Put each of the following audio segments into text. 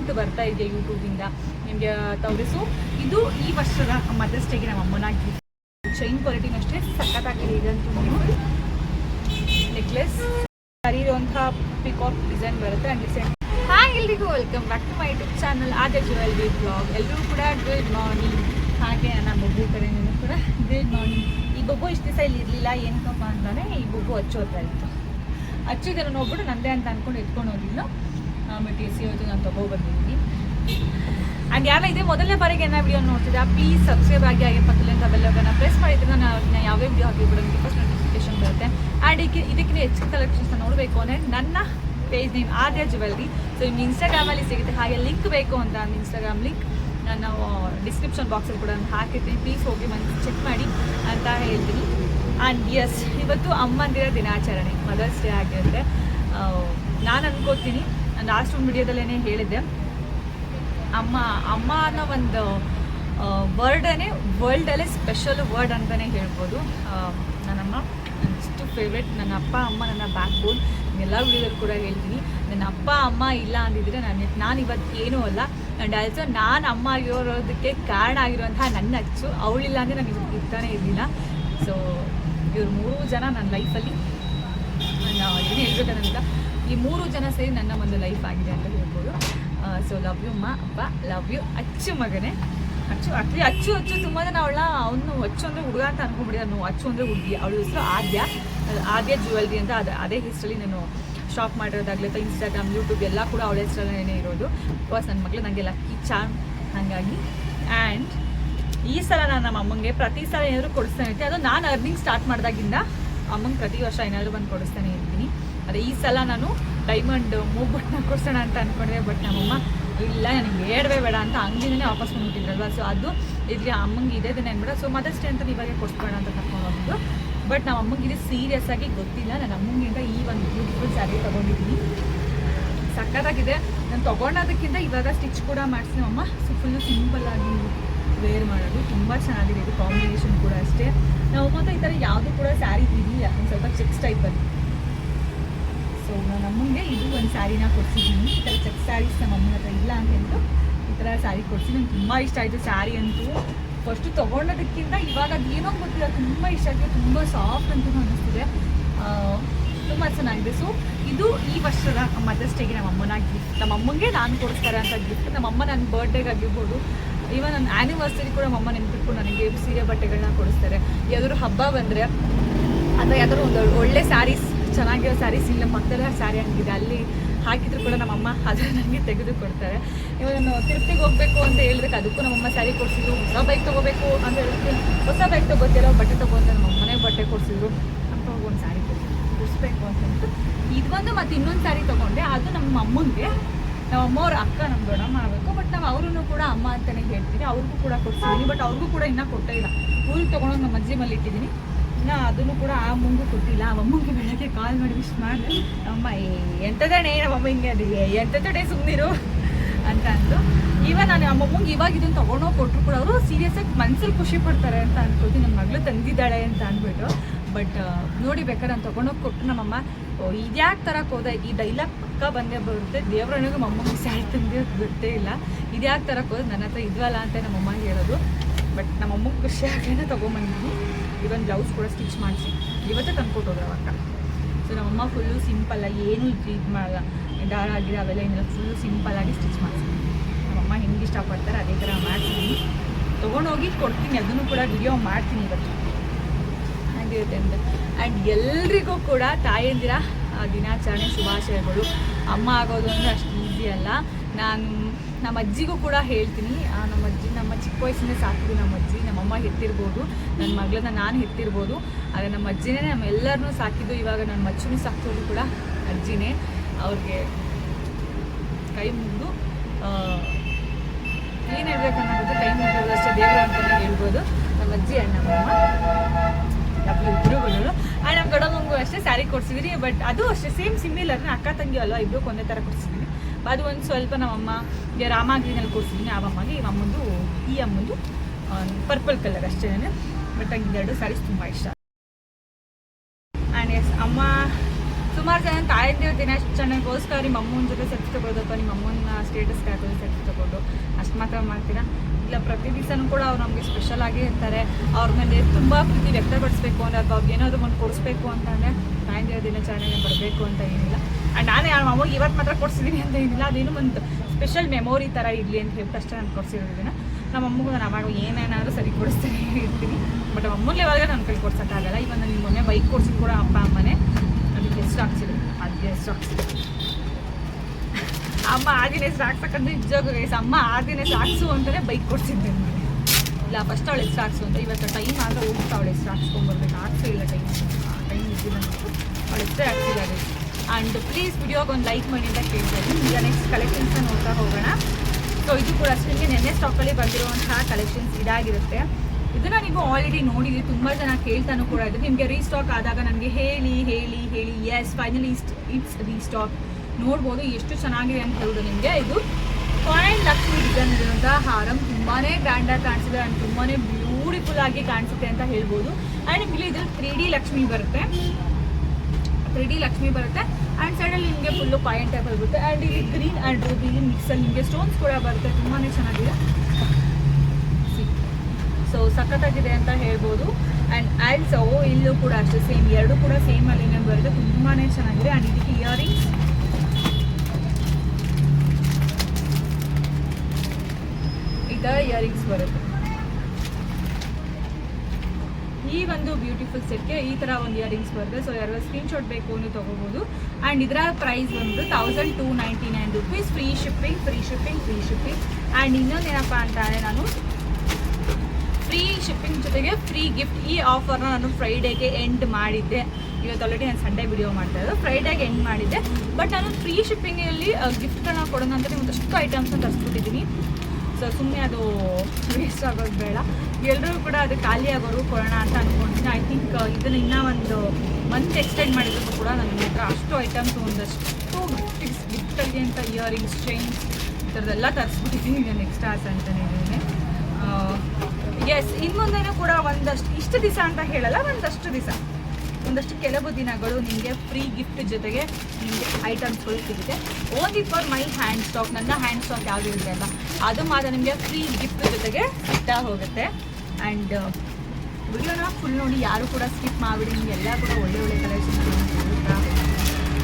Amount ಬರ್ತಾ ಇದೆ ಯೂಟ್ಯೂಬಿಂದ ನಿಮಗೆ ತೋರಿಸು ಇದು ಈ ವರ್ಷದ ಮದರ್ಸ್ ಡೇಗೆ ನಮ್ಮ ಅಮ್ಮನ ಗಿಫ್ಟ್ ಚೈನ್ ಕ್ವಾಲಿಟಿನೂ ಅಷ್ಟೇ, ಸಖತ್ತಾಗಿದೆ ಇದಂತೂ ನೆಕ್ಲೆಸ್ ಇರುವಂಥ ಪಿಕಾಕ್ ಡಿಸೈನ್ ಬರುತ್ತೆ ಆ್ಯಂಡ್ ಡಿಸೈನ್ ಹಾಯ್ ಎಲ್ರಿಗೂ welcome back to my YouTube channel ಆದ ವಿ ಬ್ಲಾಗ್ ಎಲ್ಲರೂ ಕೂಡ ಗುಡ್ ಮಾರ್ನಿಂಗ್ ಹಾಗೆ ನನ್ನ ಬೊಬ್ಬು ಕಡೆಯಿಂದ ಕೂಡ ಗುಡ್ ಮಾರ್ನಿಂಗ್ ಈ ಬೊಬ್ಬು ಇಷ್ಟು ದಿವಸ ಇಲ್ಲಿ ಇರಲಿಲ್ಲ, ಏನಕ್ಕಪ್ಪ ಅಂತಾನೆ, ಈ ಬೊಬ್ಬು ಹಚ್ಚೋತಾ ಇತ್ತು ಹಚ್ಚಿದ್ರೆ ನೋಡ್ಬಿಟ್ಟು ನಂದೇ ಅಂತ ಅಂದ್ಕೊಂಡು ಎತ್ಕೊಂಡು ಆಮೇಲೆ ಎಸಿ ಹೋಯ್ತು ನಾನು ತೊಗೊಬಂದಿದ್ದೀನಿ. ಆ್ಯಂಡ್ ಯಾರ ಇದೆ ಮೊದಲನೇ ಬಾರಿಗೆ ಏನೋ ವಿಡಿಯೋ ನೋಡ್ತಿದ್ದೆ ಪ್ಲೀಸ್ ಸಬ್ಸ್ಕ್ರೈಬ್ ಆಗಿ ಹಾಗೆ ಪಕ್ಕದಲ್ಲಿ ಬೆಲ್ಲವನ್ನು ಪ್ರೆಸ್ ಮಾಡಿದ್ರೆ ನಾನು ಯಾವ್ಯಾವ ವಿಡಿಯೋ ಹಾಕಿಬಿಡೋದು ಫಸ್ಟ್ ನೋಟಿಫಿಕೇಶನ್ ಬರುತ್ತೆ. ಆ್ಯಂಡ್ ಇದಕ್ಕೆ ಇದಕ್ಕಿಂತ ಹೆಚ್ಚಿನ ಕಲೆಕ್ಷನ್ಸ್ನ ನೋಡಬೇಕು ಅಂದರೆ ನನ್ನ page name Aadya jewellery so ನಿಮ್ಗೆ ಇನ್ಸ್ಟಾಗ್ರಾಮಲ್ಲಿ ಸಿಗುತ್ತೆ. ಹಾಗೆ ಲಿಂಕ್ ಬೇಕು ಅಂತ ಒಂದು ಇನ್ಸ್ಟಾಗ್ರಾಮ್ ಲಿಂಕ್ ನಾನು ಡಿಸ್ಕ್ರಿಪ್ಷನ್ ಬಾಕ್ಸಲ್ಲಿ ಕೂಡ ನಾನು ಹಾಕಿರ್ತೀನಿ. ಪ್ಲೀಸ್ ಹೋಗಿ ಬಂದು ಚೆಕ್ ಮಾಡಿ ಅಂತ ಹೇಳ್ತೀನಿ. ಆ್ಯಂಡ್ ಎಸ್ ಇವತ್ತು ಅಮ್ಮಂದಿರ ದಿನಾಚರಣೆ ಮದರ್ಸ್ ಡೇ ಆಗಿರುತ್ತೆ. ನಾನು ಅನ್ಕೋತೀನಿ. ನಾನು ಲಾಸ್ಟ್ ಒಂದು ವಿಡಿಯೋದಲ್ಲೇ ಹೇಳಿದ್ದೆ. ಅಮ್ಮ ಅಮ್ಮ ಅನ್ನೋ ಒಂದು ವರ್ಡನ್ನೇ ವರ್ಲ್ಡಲ್ಲೇ ಸ್ಪೆಷಲ್ ವರ್ಡ್ ಅಂತಲೇ ಹೇಳ್ಬೋದು ನನ್ನಮ್ಮ ನನ್ನ ಇಷ್ಟು ಫೇವ್ರೆಟ್ ನನ್ನ ಅಪ್ಪ, ಅಮ್ಮ, ನನ್ನ ಬ್ಯಾಕ್ ಬೋನ್ ಎಲ್ಲ ವಿಡಿಯೋದಲ್ಲಿ ಕೂಡ ಹೇಳ್ತೀನಿ. ನನ್ನ ಅಪ್ಪ, ಅಮ್ಮ ಇಲ್ಲ ಅಂದಿದ್ರೆ ನಾನು ನಾನು ಇವತ್ತು ಏನೂ ಅಲ್ಲ. ಆ್ಯಂಡ್ ಆಲ್ಸೋ ನಾನು ಅಮ್ಮ ಆಗಿರೋದಕ್ಕೆ ಕಾರಣ ಆಗಿರುವಂತಹ ನನ್ನ ಅಚ್ಚು. ಅವಳಿಲ್ಲ ಅಂದರೆ ನನಗೆ ಇರ್ತಾನೆ ಇರಲಿಲ್ಲ. ಸೊ ಇವ್ರು ಮೂರು ಜನ ನನ್ನ ಲೈಫಲ್ಲಿ ನಾನು ಏನು ಹೇಳ್ಬೇಕಂತ ಈ ಮೂರು ಜನ ಸೇರಿ ನನ್ನ ಒಂದು ಲೈಫ್ ಆಗಿದೆ ಅಂತ ಹೇಳ್ಬೋದು. ಸೊ ಲವ್ ಯು ಅಮ್ಮ ಅಪ್ಪ ಲವ್ ಯು ಅಚ್ಚು ಮಗನೇ. ಅಚ್ಚು ಅಕ್ಕಿ ಅಚ್ಚು ಅಚ್ಚು ತುಂಬ ಜನ ಅವಳ ಅವನು ಅಚ್ಚು ಅಂದರೆ ಹುಡುಗ ಅಂತ ಅನ್ಕೊಂಡ್ಬಿಡಿ ನಾನು ಅಚ್ಚು ಅಂದರೆ ಹುಡುಗಿ. ಅವಳ ಹೆಸರು ಆದ್ಯ. ಆದ್ಯ ಜ್ಯುವೆಲ್ರಿ ಅಂತ ಅದು ಅದೇ ಹೆಸರಲ್ಲಿ ನಾನು ಶಾಪ್ ಮಾಡಿರೋದಾಗಲಿ ಅಥವಾ ಇನ್ಸ್ಟಾಗ್ರಾಮ್ ಯೂಟ್ಯೂಬ್ ಎಲ್ಲ ಕೂಡ ಅವಳ ಹೆಸರಲ್ಲೇ ಇರೋದು. ಬಿಕಾಸ್ ನನ್ನ ಮಗಳು ನನಗೆ ಲಕ್ಕಿ ಚಾರ್ಮ್ ಹಾಗಾಗಿ. ಆ್ಯಂಡ್ ಈ ಸಲ ನಾನು ನಮ್ಮ ಅಮ್ಮಂಗೆ ಪ್ರತಿ ಸಲ ಏನಾದರೂ ಕೊಡಿಸ್ತಾನೆ ಅದು ನಾನು ಅರ್ನಿಂಗ್ ಸ್ಟಾರ್ಟ್ ಮಾಡಿದಾಗಿಂದ ಅಮ್ಮಂಗೆ ಪ್ರತಿ ವರ್ಷ ಏನಾದರೂ ಬಂದು ಕೊಡಿಸ್ತಾನೆ ಅದೇ ಈ ಸಲ ನಾನು ಡೈಮಂಡ್ ಮೂಗ್ಬಣ್ಣ ಕೊಡ್ಸೋಣ ಅಂತ ಅನ್ಕೊಂಡೆ ಬಟ್ ನಮ್ಮಮ್ಮ, ಇಲ್ಲ ನನಗೆ ಬೇಡವೇ ಬೇಡ ಅಂತ ಅಂಗಡಿನೇ ವಾಪಸ್ ಬಂದ್ಬಿಟ್ಟಿದ್ರಲ್ವ? ಸೊ ಅದು ಇದ್ರಿ ಅಮ್ಮಂಗೆ ಇದೆ ಏನ್ಬಿಡ. ಸೊ ಮದರ್ಸ್ ಡೇ ಅಂತ ಇವಾಗೆ ಕೊಡ್ಸ್ಬೇಡ ಅಂತ ಕರ್ಕೊಂಡು ಬಟ್ ನಮ್ಮ ಅಮ್ಮಂಗೆ ಇದು ಸೀರಿಯಸ್ ಆಗಿ ಗೊತ್ತಿಲ್ಲ. ನನ್ನ ಅಮ್ಮಂಗಿಂದ ಈ ಒಂದು ಬ್ಯೂಟಿಫುಲ್ ಸ್ಯಾರಿ ತಗೊಂಡಿದ್ದೀನಿ. ಸಕ್ಕತ್ತಾಗಿದೆ ನಾನು ತೊಗೊಂಡೋದಕ್ಕಿಂತ ಇವಾಗ ಸ್ಟಿಚ್ ಕೂಡ ಮಾಡಿಸಿ ಅಮ್ಮ. ಸೊ ಫುಲ್ಲು ಆಗಿ ವೇರ್ ಮಾಡೋದು. ತುಂಬ ಚೆನ್ನಾಗಿದೆ. ಇದು ಕಾಂಬಿನೇಷನ್ ಕೂಡ ಅಷ್ಟೇ. ನಾವು ಮತ್ತೆ ಈ ಥರ ಯಾವುದು ಕೂಡ ಸ್ಯಾರಿ ಇರಲಿಲ್ಲ. ಒಂದು ಸ್ವಲ್ಪ ಚೆಕ್ಸ್ ಟೈಪಲ್ಲಿ ಸೊ ನಾನು ಮುಂದೆ ಇದು ಒಂದು ಸ್ಯಾರಿನ ಕೊಡ್ಸಿದ್ದೀನಿ. ಈ ಥರ ಚೆಕ್ ಸ್ಯಾರೀಸ್ ನಮ್ಮ ಅಮ್ಮನ ಹತ್ರ ಇಲ್ಲ ಅಂತ ಈ ಥರ ಸ್ಯಾರಿ ಕೊಡಿಸಿ ನಂಗೆ ತುಂಬ ಇಷ್ಟ ಆಯಿತು ಸ್ಯಾರಿ ಅಂತೂ. ಫಸ್ಟು ತೊಗೊಂಡೋದಕ್ಕಿಂತ ಇವಾಗ ಅದು ಏನೋ ಗೊತ್ತಿಲ್ಲ. ತುಂಬ ಇಷ್ಟ ಆಗಿದೆ. ತುಂಬ ಸಾಫ್ಟ್ ಅಂತಲೂ ಅನ್ನಿಸ್ತಿದೆ. ತುಂಬ ಚೆನ್ನಾಗಿದೆ. ಸೊ ಇದು ಈ ವರ್ಷದ ಮದರ್ಸ್ ಡೇಗೆ ನಮ್ಮ ಅಮ್ಮನ ಗಿಫ್ಟ್ ನಮ್ಮ ಅಮ್ಮಂಗೆ ನಾನು ಕೊಡಿಸ್ತಾರೆ ಅಂತ ಗಿಫ್ಟ್ ನಮ್ಮ ಅಮ್ಮ ನನ್ನ ಬರ್ಡೇಗಾಗಿರ್ಬೋದು ಈವನ್ ನನ್ನ ಆ್ಯನಿವರ್ಸರಿ ಕೂಡ ನಮ್ಮ ಅಮ್ಮ ನೆನ್ಪಿಟ್ಕೊಂಡು ನನಗೆ ಸೀರೆ ಬಟ್ಟೆಗಳನ್ನ ಕೊಡಿಸ್ತಾರೆ. ಯಾವ್ದಾದ್ರು ಹಬ್ಬ ಬಂದರೆ ಅಥವಾ ಯಾವ್ದಾದ್ರು ಒಂದು ಒಳ್ಳೆ ಸ್ಯಾರೀಸ್ ಚೆನ್ನಾಗಿರೋ ಸ್ಯಾರೀಸ್ ಇಲ್ಲಿ ಮಕ್ಕಳ ಸ್ಯಾರಿ ಹಂಗಿದೆ ಅಲ್ಲಿ ಹಾಕಿದ್ರು ಕೂಡ ನಮ್ಮಮ್ಮ ಅದನ್ನು ನನಗೆ ತೆಗೆದು ಕೊಡ್ತಾರೆ ಇವಾಗ ನಾನು ತಿರುಪ್ತಿಗೆ ಹೋಗಬೇಕು ಅಂತ ಹೇಳಿದ್ರೆ ಅದಕ್ಕೂ ನಮ್ಮಮ್ಮ ಸ್ಯಾರಿ ಕೊಡಿಸಿದ್ರು. ಹೊಸ ಬೈಕ್ ತೊಗೋಬೇಕು ಅಂತ ಹೇಳಿದ್ರೆ ಹೊಸ ಬೈಕ್ ತೊಗೋತಿರೋ ಬಟ್ಟೆ ತೊಗೊಂತ ನಮ್ಮ ಅಮ್ಮನೇ ಬಟ್ಟೆ ಕೊಡಿಸಿದ್ರು. ಅಂತ ಒಂದು ಸ್ಯಾರಿ ಕೊಡಿಸ್ಬೇಕು ಅಂತ ಇದು ಇದೊಂದು ಮತ್ತು ಇನ್ನೊಂದು ಸ್ಯಾರಿ ತೊಗೊಂಡೆ. ಅದು ನಮ್ಮ ಅಮ್ಮನಿಗೆ ನಮ್ಮ ಅಮ್ಮವ್ರ ಅಕ್ಕ ನಮ್ಮ ದೊಡ್ಡಮ್ಮ ಮಾಡಬೇಕು ಬಟ್ ನಾವು ಅವ್ರೂ ಕೂಡ ಅಮ್ಮ ಅಂತಲೇ ಹೇಳ್ತೀನಿ ಅವ್ರಿಗೂ ಕೂಡ ಕೊಡ್ಸಿದ್ದೀನಿ ಬಟ್ ಅವ್ರಿಗೂ ಕೂಡ ಇನ್ನೂ ಕೊಟ್ಟೇ ಇಲ್ಲ. ಊರಿಗೆ ತೊಗೊಂಡೋಗಿ ನಮ್ಮ ಅಜ್ಜಿ ಮಲ್ಲಿ ಇಟ್ಟಿದ್ದೀನಿ ಇನ್ನು ಅದನ್ನು ಕೂಡ ಆ ಮುಂಗು ಕೊಟ್ಟಿಲ್ಲ. ಆ ಅಮ್ಮಂಗೆ ಬೆಳಗ್ಗೆ ಕಾಲ್ ಮಾಡಿ ವಿಶ್ ಮಾಡಿದೆ, ಅಮ್ಮ ಎಂಥದಣೆ ನಮ್ಮಮ್ಮ ಹಿಂಗೆ ಅದು? ಎಂಥದಣೆ ಸುಮ್ಮನಿರು ಅಂತ ಅಂದು ಇವಾಗ ನಾನು ಅಮ್ಮಮ್ಮಂಗೆ ಇವಾಗ ಇದನ್ನು ತೊಗೊಂಡೋಗಿ ಕೊಟ್ಟರು ಕೂಡ ಅವರು ಸೀರಿಯಸ್ ಆಗಿ ಮನ್ಸಲ್ಲಿ ಖುಷಿ ಪಡ್ತಾರೆ ಅಂತ ಅನ್ಕೋತಿ ನಮ್ಮ ಮಗಳು ತಂದಿದ್ದಾಳೆ ಅಂತ ಅಂದ್ಬಿಟ್ಟು. ಬಟ್ ನೋಡಿ ಬೇಕಾದ್ರೆ ನಾನು ತೊಗೊಂಡೋಗಿ ಕೊಟ್ಟು ನಮ್ಮಮ್ಮ. ಇದ್ಯಾಕೆ ತರಕ್ಕೆ ಹೋದ ಈ ಡೈಲಾಗ್ ಪಕ್ಕ ಬಂದೇ ಬರುತ್ತೆ. ದೇವ್ರನಿಗೂ ನಮ್ಮಮ್ಮಗೆ ಸ್ಯಾರಿ ತಂದಿ ಗೊತ್ತೇ ಇಲ್ಲ. ಇದ್ಯಾಕೆ ತರಕ್ಕೆ ಹೋದ ನನ್ನ ಹತ್ರ ಇದ್ವಲ್ಲ ಅಂತ ನಮ್ಮಮ್ಮ ಹೇಳೋದು. ಬಟ್ ನಮ್ಮಮ್ಮಗೆ ಖುಷಿ ಆಗೇನೆ ತೊಗೊಂಬಂದಿದ್ದೀನಿ. ಇವನ್ ಬ್ಲೌಸ್ ಕೂಡ ಸ್ಟಿಚ್ ಮಾಡಿಸಿ. ಇವತ್ತೇ ತಂದ್ಕೊಟ್ಟೋದ್ರು ಅಕ್ಕ ಸೊ ನಮ್ಮಮ್ಮ ಫುಲ್ಲು ಸಿಂಪಲ್ಲಾಗಿ ಏನೂ ಇದು ಮಾಡಲ್ಲ. ದಾರ ಆಗಿರ ಅವೆಲ್ಲ ಏನಿಲ್ಲ ಫುಲ್ಲು ಸಿಂಪಲ್ಲಾಗಿ ಸ್ಟಿಚ್ ಮಾಡಿಸಿ. ನಮ್ಮಮ್ಮ ಹೆಂಗೆ ಇಷ್ಟಪಡ್ತಾರೆ ಅದೇ ಥರ ಮಾಡ್ತೀನಿ. ತೊಗೊಂಡೋಗಿ ಕೊಡ್ತೀನಿ. ಅದನ್ನು ಕೂಡ ವಿಡಿಯೋ ಮಾಡ್ತೀನಿ ಇವತ್ತು. ಹಾಗಿರುತ್ತೆ ಅಂತ. ಆ್ಯಂಡ್ ಎಲ್ರಿಗೂ ಕೂಡ ತಾಯಂದಿರ ದಿನಾಚರಣೆ ಶುಭಾಶಯಗಳು. ಅಮ್ಮ ಆಗೋದು ಅಂದರೆ ಅಷ್ಟು ಈಸಿ ಅಲ್ಲ. ನಾನು ನಮ್ಮ ಅಜ್ಜಿಗೂ ಕೂಡ ಹೇಳ್ತೀನಿ. ನಮ್ಮ ಅಜ್ಜಿ, ನಮ್ಮ ಚಿಕ್ಕ ವಯಸ್ಸಿನೇ ಸಾಕಿದ್ವಿ ನಮ್ಮ ಅಜ್ಜಿ ನಮ್ಮಮ್ಮ ಹೆತ್ತಿರ್ಬೋದು, ನನ್ನ ಮಗಳನ್ನ ನಾನು ಹೆತ್ತಿರ್ಬೋದು. ಆದರೆ ನಮ್ಮ ಅಜ್ಜಿನೇ ನಮ್ಮ ಎಲ್ಲರನ್ನೂ ಸಾಕಿದ್ದು, ಇವಾಗ ನನ್ನ ಮಚ್ಚನೂ ಸಾಕ್ತಿದ್ರು ಕೂಡ ಅಜ್ಜಿನೇ. ಅವ್ರಿಗೆ ಕೈ ಮುಗಿದು ಏನು ಹೇಳ್ಬೇಕನ್ನೋದು ಕೈ ಮುಗಿದು ಅಷ್ಟೇ ದೇವರು ಅಂತಲೇ ಹೇಳ್ಬೋದು. ನಮ್ಮ ಅಜ್ಜಿ, ಅಣ್ಣ ನಮ್ಮಮ್ಮ ಇಬ್ಬರುಗಳು ಆ್ಯಂಡ್ ನಮ್ಮ ದೊಡ್ಡಮ್ಮಂಗೂ ಅಷ್ಟೇ ಸ್ಯಾರಿ ಕೊಡ್ಸಿದ್ರಿ ಬಟ್ ಅದು ಅಷ್ಟೇ ಸೇಮ್ ಸಿಮಿಲರ್ ಅಕ್ಕ, ತಂಗಿ ಅಲ್ವಾ ಇಬ್ಬರು ಒಂದೇ ಥರ ಕೊಡ್ಸಿದ್ವಿ ಅದು ಒಂದು ಸ್ವಲ್ಪ ನಮ್ಮಮ್ಮ ರಾಮಾಗ್ರಿನಲ್ಲಿ ಕೂರಿಸಿದ್ದೀನಿ ಆ ಅಮ್ಮಗೆ, ಈ ಅಮ್ಮಂದು ಈ ಅಮ್ಮಂದು ಪರ್ಪಲ್ ಕಲರ್ ಅಷ್ಟೇ ಬಟ್ ನಂಗೆ ಎರಡು ಸ್ಯಾರೀಸ್ ತುಂಬ ಇಷ್ಟ. ಆ್ಯಂಡ್ ಎಸ್ ಅಮ್ಮ, ಸುಮಾರು ಜನ ತಾಯಂದಿರ ದಿನಾಚರಣೆಗೋಸ್ಕರ ನಿಮ್ಮ ಅಮ್ಮನ ಜೊತೆ ಸೆಲ್ಫಿ ಅಥವಾ ನಿಮ್ಮ ಅಮ್ಮನ ಸ್ಟೇಟಸ್ಗೆ ಹಾಕೋದು ಸೆಲ್ಫಿ ತಗೊಂಡು ಅಷ್ಟು ಮಾತ್ರ ಮಾಡ್ತೀರಾ? ಇಲ್ಲ, ಪ್ರತಿ ದಿವಸನೂ ಕೂಡ ಅವ್ರು ನಮಗೆ ಸ್ಪೆಷಲ್ ಆಗಿ ಇರ್ತಾರೆ ಅವ್ರ ಮೇಲೆ ತುಂಬ ಪ್ರೀತಿ ವ್ಯಕ್ತಪಡಿಸ್ಬೇಕು ಅಂದರೆ ಅಥವಾ ಅವ್ರಿಗೆ ಏನಾದರೂ ಒಂದು ಕೊಡಿಸ್ಬೇಕು ಅಂತಂದರೆ ತಾಯಂದಿರ ದಿನಾಚರಣೆಗೆ ಬರಬೇಕು ಅಂತ ಏನಿಲ್ಲ. ಆ್ಯಂಡ್ ನಾನೇ ನಮ್ಮ ಅಮ್ಮಗೆ ಇವತ್ತು ಮಾತ್ರ ಕೊಡ್ಸಿದ್ದೀನಿ ಅಂತ ಏನಿಲ್ಲ ಅದೇನು ಒಂದು ಸ್ಪೆಷಲ್ ಮೆಮೊರಿ ಥರ ಇರಲಿ ಅಂತ ಹೇಳ್ಬಿಟ್ಟು ಅಷ್ಟೇ ನಾನು ಕೊಡ್ಸಿರೋದಿನ ನಮ್ಮ ಅಮ್ಮಗೂ ನಾನು ಅವಾಗ ಏನೇನಾದರೂ ಸರಿ ಕೊಡಿಸ್ತೀನಿ ಇರ್ತೀನಿ. ಬಟ್ ನಮ್ಮ ಅಮ್ಮಲ್ಲಿ ಯಾವಾಗ ನನ್ನ ಕೈ ಕೊಡ್ಸೋಕ್ಕಾಗಲ್ಲ. ಇವಾಗ ನನಗೆ ಮೊನ್ನೆ ಬೈಕ್ ಕೊಡ್ಸಿದ್ ಕೂಡ ಅಪ್ಪ ಅಮ್ಮನೇ. ಅದಕ್ಕೆ ಎಷ್ಟು ಹಾಕ್ಸಿದ್ರು. ಅದಕ್ಕೆ ಎಷ್ಟು ಹಾಕ್ಸಿದ್ರು. ಅಮ್ಮ ಆ ದಿನ ಹೆಸರು ಹಾಕ್ಸಕ್ಕಂದ್ರೆ ನಿಜವಾಗೂ ಗೈಸ್ ಅಮ್ಮ ಆ ದಿನ ಹೆಸರು ಹಾಕ್ಸು ಅಂತಲೇ ಬೈಕ್ ಕೊಡ್ಸಿದ್ದೆ ಇಲ್ಲ ಫಸ್ಟ್ ಅವಳು ಹೆಸರು ಹಾಕ್ಸು ಅಂತ. ಇವತ್ತು ಟೈಮ್ ಆದರೆ ಹೋಗ್ತಾ ಅವಳು ಹೆಸರು ಹಾಕ್ಸ್ಕೊಂಡ್ಬರ್ಬೇಕು. ಹಾಕ್ಸೇ ಇಲ್ಲ ಟೈಮ್ ಟೈಮ್ ಇದ್ದಿಲ್ಲ ಅವಳು ಹೆಸರೇ ಹಾಕ್ಸಿಲ್ಲ ಆ್ಯಂಡ್ ಪ್ಲೀಸ್ ವಿಡಿಯೋಗೆ ಒಂದು ಲೈಕ್ ಮಾಡಿ ಅಂತ ಕೇಳ್ತಾ ಈಗ ನೆಕ್ಸ್ಟ್ ಕಲೆಕ್ಷನ್ಸ್ನ ನೋಡ್ತಾ ಹೋಗೋಣ ಸೊ ಇದು ಕೂಡ ಅಷ್ಟೇ ನೆನ್ನೆ ಸ್ಟಾಕಲ್ಲಿ ಬಂದಿರುವಂತಹ ಕಲೆಕ್ಷನ್ಸ್ ಇದಾಗಿರುತ್ತೆ ಇದನ್ನು ನೀವು ಆಲ್ರೆಡಿ ನೋಡಿದ್ರಿ ತುಂಬ ಜನ ಕೇಳ್ತಾನು ಕೂಡ ಇದೆ ನಿಮಗೆ ರೀಸ್ಟಾಕ್ ಆದಾಗ ನನಗೆ ಹೇಳಿ ಹೇಳಿ ಹೇಳಿ ಎಸ್ ಫೈನಲಿ ಇಟ್ಸ್ ರೀಸ್ಟಾಕ್ ನೋಡ್ಬೋದು ಎಷ್ಟು ಚೆನ್ನಾಗಿದೆ ಅಂತ ಹೇಳೋದು ನಿಮಗೆ ಇದು ಫೈನ್ ಲಕ್ಷ್ಮಿ ಡಿಸೈನ್ ಇರುವಂಥ ಹಾರಂ ತುಂಬಾ ಗ್ರ್ಯಾಂಡಾಗಿ ಕಾಣಿಸಿದೆ ಆ್ಯಂಡ್ ತುಂಬಾ ಬ್ಯೂಟಿಫುಲ್ ಆಗಿ ಕಾಣಿಸುತ್ತೆ ಅಂತ ಹೇಳ್ಬೋದು ಆ್ಯಂಡ್ ನಿಮಗೆ ಇದ್ರಲ್ಲಿ ತ್ರೀ ಡಿ ಲಕ್ಷ್ಮಿ ಬರುತ್ತೆ ತ್ರೀ ಡಿ ಲಕ್ಷ್ಮಿ ಬರುತ್ತೆ. ಆ್ಯಂಡ್ ಸೈಡಲ್ಲಿ ನಿಮಗೆ ಫುಲ್ಲು ಪಾಯಿಂಟ್ ಟೈಪ್ ಬರುತ್ತೆ ಆ್ಯಂಡ್ ಇಲ್ಲಿ ಗ್ರೀನ್ ಆ್ಯಂಡ್ ರೂಬಿ ಮಿಕ್ಸಲ್ಲಿ ನಿಮಗೆ ಸ್ಟೋನ್ಸ್ ಕೂಡ ಬರುತ್ತೆ. ತುಂಬಾ ಚೆನ್ನಾಗಿದೆ. ಸೊ ಸಖತ್ತಾಗಿದೆ ಅಂತ ಹೇಳ್ಬೋದು. ಆ್ಯಂಡ್ ಆಲ್ಸೋ ಇಲ್ಲೂ ಕೂಡ ಅಷ್ಟೇ ಸೇಮ್ ಎರಡು ಕೂಡ ಸೇಮ್ ಅಲ್ಲಿನೇ ಬರುತ್ತೆ. ತುಂಬಾ ಚೆನ್ನಾಗಿದೆ. ಆ್ಯಂಡ್ ಇದಕ್ಕೆ ಇಯರಿಂಗ್ಸ್ ಇದ ಇಯರಿಂಗ್ಸ್ ಬರುತ್ತೆ. ಈ ಒಂದು ಬ್ಯೂಟಿಫುಲ್ ಸೆಟ್ಗೆ ಈ ಥರ ಒಂದು ಇಯರಿಂಗ್ಸ್ ಬರುತ್ತೆ. ಸೊ ಯಾರು ಸ್ಕ್ರೀನ್ಶಾಟ್ ಬೇಕು ಅನ್ನು ತೊಗೋಬೋದು. ಆ್ಯಂಡ್ ಇದರ ಪ್ರೈಸ್ ಬಂದು thousand two ninety nine rupees free shipping free shipping free shipping and ಇನ್ನೊಂದೇನಪ್ಪ ಅಂತಂದರೆ ನಾನು ಫ್ರೀ ಶಿಪ್ಪಿಂಗ್ ಜೊತೆಗೆ ಫ್ರೀ ಗಿಫ್ಟ್ ಈ ಆಫರ್ನ ನಾನು ಫ್ರೈಡೇಗೆ ಎಂಡ್ ಮಾಡಿದ್ದೆ. ಇವತ್ತು ಆಲ್ರೆಡಿ ನಾನು ಸಂಡೇ ವಿಡಿಯೋ ಮಾಡ್ತಾ ಇದ್ದೆ ಫ್ರೈಡೇಗೆ ಎಂಡ್ ಮಾಡಿದ್ದೆ. ಬಟ್ ನಾನು ಫ್ರೀ ಶಿಪ್ಪಿಂಗಲ್ಲಿ ಗಿಫ್ಟ್ಗಳನ್ನ ಕೊಡೋಣ ಅಂತ ಒಂದಷ್ಟು ಐಟಮ್ಸ್ನ ತರಿಸ್ಬಿಟ್ಟಿದ್ದೀನಿ. ಸೊ ಸುಮ್ಮನೆ ಅದು ವೇಸ್ಟ್ ಆಗೋದು ಬೇಡ. ಎಲ್ಲರೂ ಕೂಡ ಅದು ಖಾಲಿ ಆಗೋರು ಕೊಡೋಣ ಅಂತ ಅಂದ್ಕೊಂಡಿದ್ದೀನಿ ಐ ಥಿಂಕ್ ಇದನ್ನು ಇನ್ನೂ ಒಂದು ಮಂತ್ ಎಕ್ಸ್ಟೆಂಡ್ ಮಾಡಿದ್ರು ಕೂಡ ನನ್ನ ಹತ್ರ ಅಷ್ಟು ಐಟಮ್ಸ್ ಒಂದಷ್ಟು ಗಿಫ್ಟ್ ಗಿಫ್ಟಲ್ಲಿ ಅಂತ ಇಯರಿಂಗ್ಸ್ ಚೈನ್ಸ್ ಈ ಥರದ್ದೆಲ್ಲ ತರಿಸ್ಬಿಟ್ಟಿದ್ದೀನಿ. ನಾನು ಎಕ್ಸ್ಟ್ರಾಸ್ ಅಂತಲೇ ಇದ್ದೀನಿ. ಎಸ್ ಇನ್ನೊಂದೇನೂ ಕೂಡ ಒಂದಷ್ಟು, ಇಷ್ಟು ದಿವಸ ಅಂತ ಹೇಳಲ್ಲ, ಒಂದಷ್ಟು ದಿವಸ. ಒಂದಷ್ಟು ಕೆಲವು ದಿನಗಳು ನಿಮಗೆ ಫ್ರೀ ಗಿಫ್ಟ್ ಜೊತೆಗೆ ನಿಮಗೆ ಐಟಮ್ಸ್ಗಳು ಸಿಗುತ್ತೆ. Only for my hand stock ನನ್ನ ಹ್ಯಾಂಡ್ ಸ್ಟಾಕ್ ಯಾವುದು ಇದೆ ಅಲ್ಲ, ಅದು ಮಾತ್ರ ನಿಮಗೆ ಫ್ರೀ ಗಿಫ್ಟ್ ಜೊತೆಗೆ ಸಿಗ್ತಾ ಹೋಗುತ್ತೆ. ಆ್ಯಂಡ್ ವಿಡಿಯೋನ ಫುಲ್ ನೋಡಿ, ಯಾರು ಕೂಡ ಸ್ಕಿಪ್ ಮಾಡಿಬಿಡಿ ನಿಮ್ಗೆ ಎಲ್ಲ ಕೂಡ ಒಳ್ಳೆ ಒಳ್ಳೆ ಕಲೆಕ್ಷನ್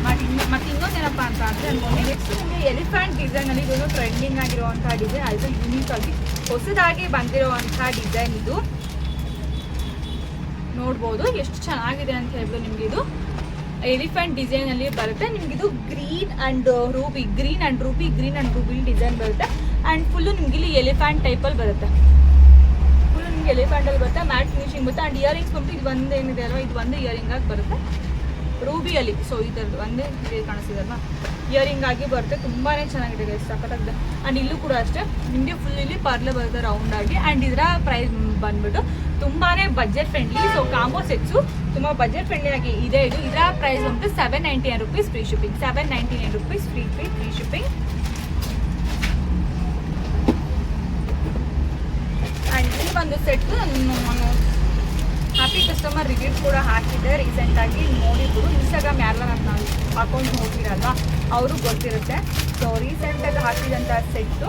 ಮತ್ತು ಇನ್ನು ಮತ್ತು ಇನ್ನೊಂದೇನಪ್ಪ ಅಂತ ಅಂದರೆ ನೆಕ್ಸ್ಟ್ ನಿಮಗೆ ಎಲಿಫೆಂಟ್ ಡಿಸೈನಲ್ಲಿ ಇದೊಂದು ಟ್ರೆಂಡಿಂಗ್ ಆಗಿರುವಂಥ ಡಿಸೈನ್ ಅದು ಯೂನಿಕ್ ಆಗಿ ಹೊಸದಾಗಿ ಬಂದಿರುವಂಥ ಡಿಸೈನ್ ಇದು. ನೋಡ್ಬೋದು. ಎಷ್ಟು ಚೆನ್ನಾಗಿದೆ ಅಂತ ಹೇಳ್ಬೋದು ನಿಮ್ಗೆ ಇದು ಎಲಿಫೆಂಟ್ ಡಿಸೈನ್ ಅಲ್ಲಿ ಬರುತ್ತೆ. ನಿಮ್ಗೆ ಇದು green and ruby, green and ruby, green and ruby design ಬರುತ್ತೆ. ಅಂಡ್ ಫುಲ್ಲು ನಿಮ್ಗೆ ಇಲ್ಲಿ ಎಲಿಫೆಂಟ್ ಟೈಪಲ್ಲಿ ಬರುತ್ತೆ. ಫುಲ್ಲು ನಿಮ್ಗೆ ಎಲಿಫೆಂಟ್ ಬರುತ್ತೆ, ಮ್ಯಾಟ್ ಫಿನಿಶಿಂಗ್ ಬರುತ್ತೆ. ಅಂಡ್ ಇಯರಿಂಗ್ಸ್ ಬಂದು ಇದು ಒಂದು ಏನಿದೆ ಅಲ್ವಾ? ಇದು ಒಂದು ಇಯರಿಂಗ್ ಆಗಿ ಬರುತ್ತೆ. ರೂಬಿಯಲ್ಲಿ ಸೊ ಈ ಥರದ್ದು ಒಂದೇ ಅಲ್ವಾ ಇಯರಿಂಗ್ ಆಗಿ ಬರುತ್ತೆ. ತುಂಬಾ ಚೆನ್ನಾಗಿದೆ ಸಖತ್ತಾಗಿದೆ. ಆ್ಯಂಡ್ ಇಲ್ಲೂ ಕೂಡ ಅಷ್ಟೇ, ನಿಮಗೆ ಫುಲ್ ಇಲ್ಲಿ ಪಾರ್ಲರ್ ಬರುತ್ತೆ ರೌಂಡ್ ಆಗಿ. ಆ್ಯಂಡ್ ಇದರ ಪ್ರೈಸ್ ಬಂದ್ಬಿಟ್ಟು ತುಂಬಾ budget friendly so combo sets ತುಂಬ ಬಜೆಟ್ ಫ್ರೆಂಡ್ಲಿ ಆಗಿ ಇದೆ ಇದು. ಇದರ ಪ್ರೈಸ್ ಬಂದು seven ninety nine rupees free shipping seven ninety nine rupees free free free shipping and ಈ ಒಂದು ಸೆಟ್ ನಾನು ಹ್ಯಾಪಿ ಕಸ್ಟಮರ್ ರಿವ್ಯೂ ಕೂಡ ಹಾಕಿದ್ದೆ ರೀಸೆಂಟಾಗಿ ನೋಡಿದ್ರು. ಇನ್ಸ್ಟಾಗ್ರಾಮ್ ಯಾರೆಲ್ಲ ನನ್ನ ಅಕೌಂಟ್ ನೋಡ್ತಿರಲ್ವಾ ಅವರು ಗೊತ್ತಿರುತ್ತೆ. ಸೊ ರೀಸೆಂಟಾಗಿ ಹಾಕಿದಂಥ ಸೆಟ್ಟು